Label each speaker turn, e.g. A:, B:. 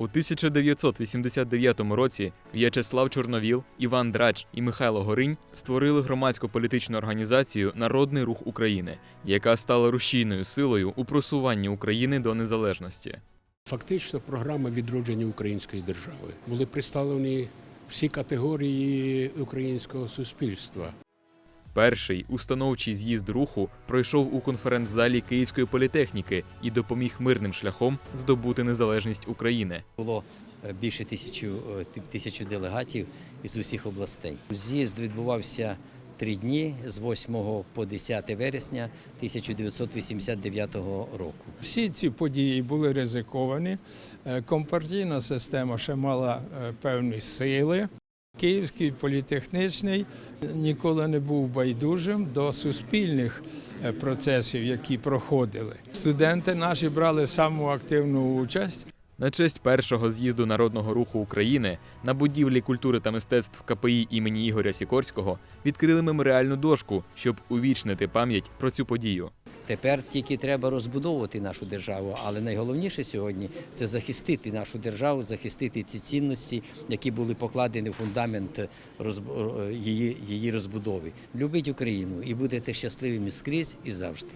A: У 1989 році В'ячеслав Чорновіл, Іван Драч і Михайло Горинь створили громадську політичну організацію Народний рух України, яка стала рушійною силою у просуванні України до незалежності.
B: Фактично, програма відродження української держави були представлені всі категорії українського суспільства.
A: Перший установчий з'їзд руху пройшов у конференц-залі Київської політехніки і допоміг мирним шляхом здобути незалежність України.
C: Було е, більше тисячу, е, тисячу делегатів із усіх областей. З'їзд відбувався три дні з 8 по 10 вересня 1989 року.
D: Всі ці події були ризиковані. Е, Компартійна система ще мала певні сили. Київський політехнічний ніколи не був байдужим до суспільних е, процесів, які проходили. Студенти наші брали саму активну участь.
A: На честь першого з'їзду Народного руху України на будівлі культури та мистецтв КПІ імені Ігоря Сікорського відкрили меморіальну дошку, щоб увічнити пам'ять про цю подію.
C: Тепер тільки треба розбудовувати нашу державу, але найголовніше сьогодні це захистити нашу державу, захистити ці цінності, які були покладені в фундамент її розбудови. Любіть Україну і будете щасливими скрізь і завжди.